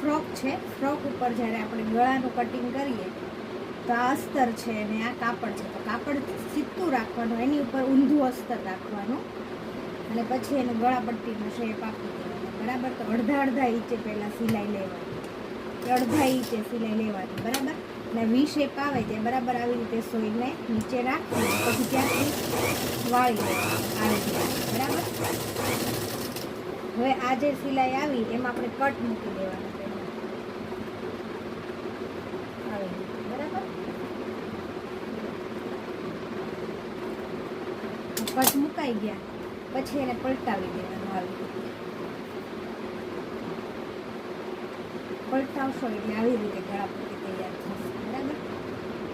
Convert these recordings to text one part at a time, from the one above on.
Frock છે, frock ઉપર જ્યારે આપણે ગળાનું કટિંગ કરીએ, તો આ અસ્તર છે અને આ કાપડ છે. તો કાપડ સીધું રાખવાનું, એની ઉપર ઊંધું અસ્તર રાખવાનું. અને પછી એનું ગળાપટ્ટીનું શેપ આપી દેવાનો. બરાબર? તો અડધા અડધા ઇંચે પહેલાં સિલાઈ લેવાની. અડધા ઇંચે સિલાઈ લેવાની, બરાબર? અને વી શેપ આવે તે બરાબર આવી રીતે સોઈને નીચે રાખી, પછી ત્યાંથી વાળી રીતે. બરાબર? હવે આ જે સિલાઈ આવી, એમાં આપણે કટ મૂકી દેવાના પહેલા આવી રીતે બરાબર કટ મુકાઈ ગયા. પછી એને પલટાવી દેવાનું આવી પલટાવશો એટલે આવી રીતે ગળાપટ્ટી તૈયાર થશે. બરાબર?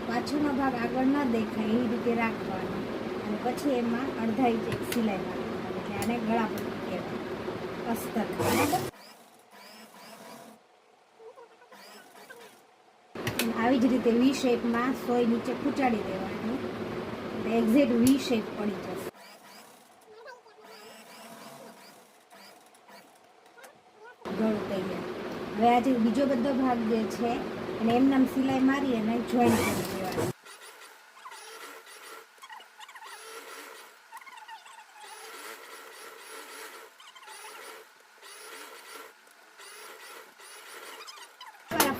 પાછળનો ભાગ આગળ ન દેખાય એવી રીતે રાખવાનો. અને પછી એમાં અડધા ઇંચ એક સિલાઈ મારવાની એટલે આને ગળાપટ્ટી કહેવાય અસ્તર બરાબર? આવી જ રીતે વી શેપમાં સોય નીચે ખૂંચાડી દેવાનું. એટલે એક્ઝેક્ટ વી શેપ પડી જશે ગળું તૈયાર. હવે આજે બીજો બધો ભાગ જે છે અને એમનામ સિલાઈ મારી અને જોઈન કરી દેવાનું.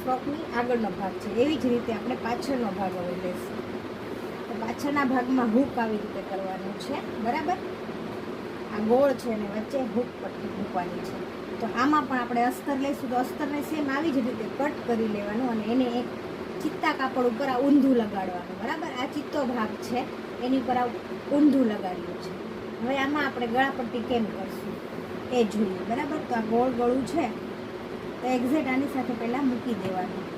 ફ્રોકની આગળનો ભાગ છે. એવી જ રીતે આપણે પાછળનો ભાગ હવે લેશું. પાછળના ભાગમાં હૂક આવી રીતે કરવાનું છે, બરાબર? આ ગોળ છે અને વચ્ચે હૂક પટ્ટી મૂકવાની છે. તો આમાં પણ આપણે અસ્તર લઈશું, તો અસ્તરને સેમ આવી જ રીતે કટ કરી લેવાનું અને એને એક ચિત્તા કાપડ ઉપર આ ઊંધું લગાડવાનું, બરાબર? આ ચિત્તો ભાગ છે, એની ઉપર આ ઊંધું લગાડ્યું છે. હવે આમાં આપણે ગળાપટ્ટી કેમ કરશું? એ જોઈએ, બરાબર? તો આ ગોળ ગળું છે, તો એક્ઝેક્ટ આની સાથે પહેલાં મૂકી દેવાનું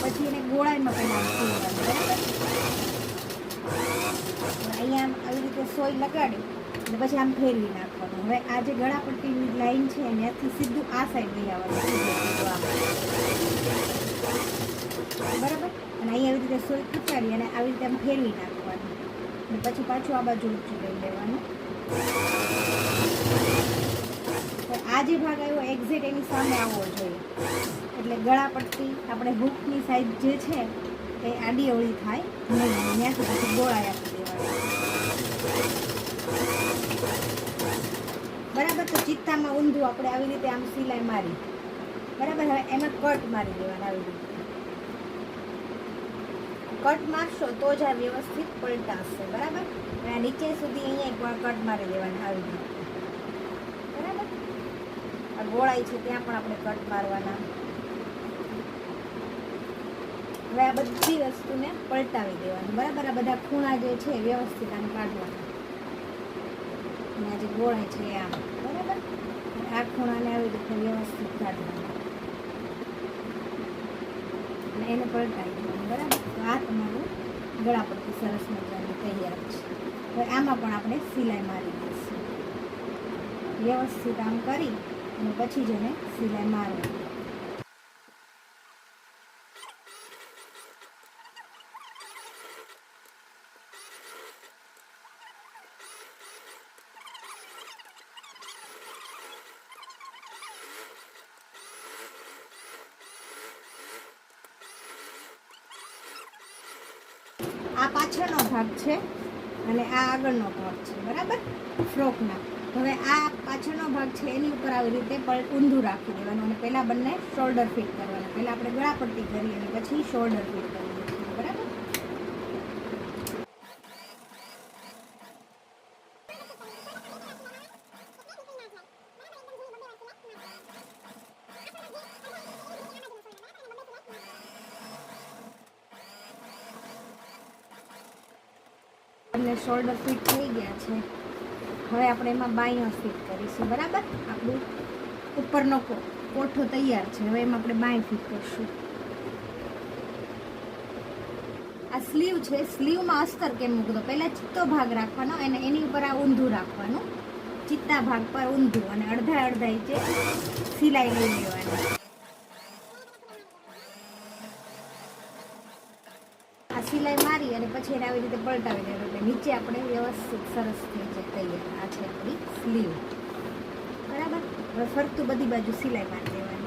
અને પછી એને ગોળાઈમાં પહેલાં અહીંયા આવી રીતે સોય લગાડી અને પછી આમ ફેરવી નાખવાનું. હવે આ જે ગળાપટ્ટીની લાઈન છે ત્યાંથી સીધું આ સાઈડ લઈ આવવાનું. બરાબર? અને અહીંયા આવી રીતે સોય ખૂચાડી અને આવી રીતે આમ ફેરવી નાખવાનું. અને પછી પાછું આ બાજુ ઊંચું લઈ લેવાનું. આ જે ભાગ આવ્યો એક્ઝેક્ટ એની સામે આવવો જોઈએ. એટલે ગળા પટ્ટી આપણે હૂકની સાઈઝ જે છે એ આડી અવળી થાય ત્યાંથી પછી ગોળાઈ આપી દેવાની. બરાબર તો ચિત્તામાં ઊંધું આપણે આવી રીતે આમ સિલાઈ મારી. બરાબર, હવે એમાં કટ મારી દેવાના આવી રીતે. કટ મારશો તો જ આ વ્યવસ્થિત પલટાશે, બરાબર? અને નીચે સુધી અહીંયા એકવાર કટ મારી દેવાના આવી રીતે. બરાબર? આ ગોળાઈ છે, ત્યાં પણ આપણે કટ મારવાના. હવે આ બધી વસ્તુને પલટાવી દેવાની. બરાબર? આ બધા ખૂણા જે છે, વ્યવસ્થિત આમ કાઢવાના. અને આ જે ગોળાઈ છે, આમ. બરાબર? આ ખૂણાને આવી રીતે વ્યવસ્થિત કાઢવાના. અને એને પલટાવી દેવાનું. બરાબર? તો આ તમારું પડતું સરસ મજાની તૈયાર છે. હવે આમાં પણ આપણે સિલાઈ મારી દઈશું. વ્યવસ્થિત આમ કરી અને પછી જ એને સિલાઈ મારવાની. આ પાછળનો ભાગ છે અને આ આગળનો ભાગ છે, બરાબર? ફ્રોકના. હવે આ પાછળનો ભાગ છે, એની ઉપર આવી રીતે ઊંધું રાખી દેવાનું અને પહેલાં બંને શોલ્ડર ફિટ કરવાના. પહેલાં આપણે ગળાપટ્ટી કરી અને પછી શોલ્ડર ફિટ કરવાનું બરાબર? અને શોલ્ડર ફિટ થઈ ગયા છે. હવે આપણે એમાં બાંયો ફિટ કરીશું, બરાબર? આપણું ઉપરનો કોઠો તૈયાર છે. હવે એમાં આપણે બાંય ફિટ કરીશું. આ સ્લીવ છે સ્લીવમાં અસ્તર કેમ મૂકતો પહેલાં ચિત્તો ભાગ રાખવાનો અને એની ઉપર આ ઊંધું રાખવાનું. ચિત્તા ભાગ પર ઊંધું અને અડધા અડધા ઇંચે સિલાઈ લઈ લેવાની. આ સિલાઈ મારી અને પછી એને આવી રીતે પલટાવી દેવાનું એટલે નીચે આપણે વ્યવસ્થિત સરસ થઈ જાય તૈયાર. આ છે આપણી સ્લીવ. બરાબર? હવે ફરતું બધી બાજુ સિલાઈ મારી દેવાની.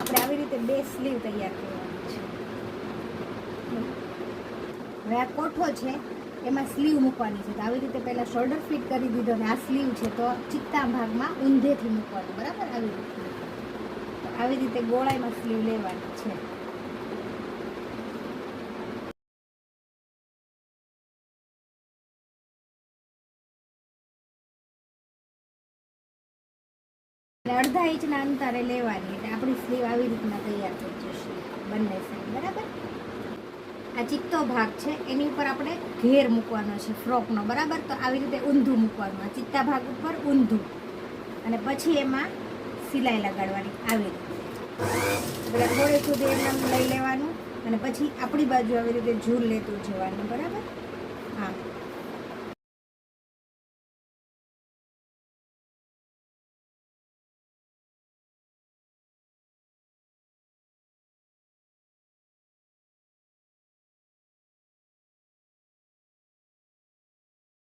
આપણે આવી રીતે બે સ્લીવ તૈયાર કરવાની છે હવે કોઠો છે, એમાં સ્લીવ મૂકવાની છે. તો આવી રીતે પહેલાં શોલ્ડર ફિટ કરી દીધો અને આ સ્લીવ છે, તો ચિત્તા ભાગમાં ઊંધેથી મૂકવાનું, બરાબર? આવી રીતે. આવી રીતે ગોળાઈમાં સ્લીવ લેવાની છે. અડધા ઇંચના અંતરે લેવાની, એટલે આપણી સ્લીવ આવી રીતના તૈયાર થઈ જશે, બંને આ ચિત્તો ભાગ છે. એની ઉપર આપણે ઘેર મૂકવાનો છે, ફ્રોકનો. બરાબર? તો આવી રીતે ઊંધું મૂકવાનું આ ચિત્તા ભાગ ઉપર ઊંધું. અને પછી એમાં સિલાઈ લગાડવાની, આવી રીતે. એટલે થોડે સુધી એમને લઈ લેવાનું અને પછી આપણી બાજુ આવી રીતે ઝૂલ લેતું જવાનું, બરાબર? હા.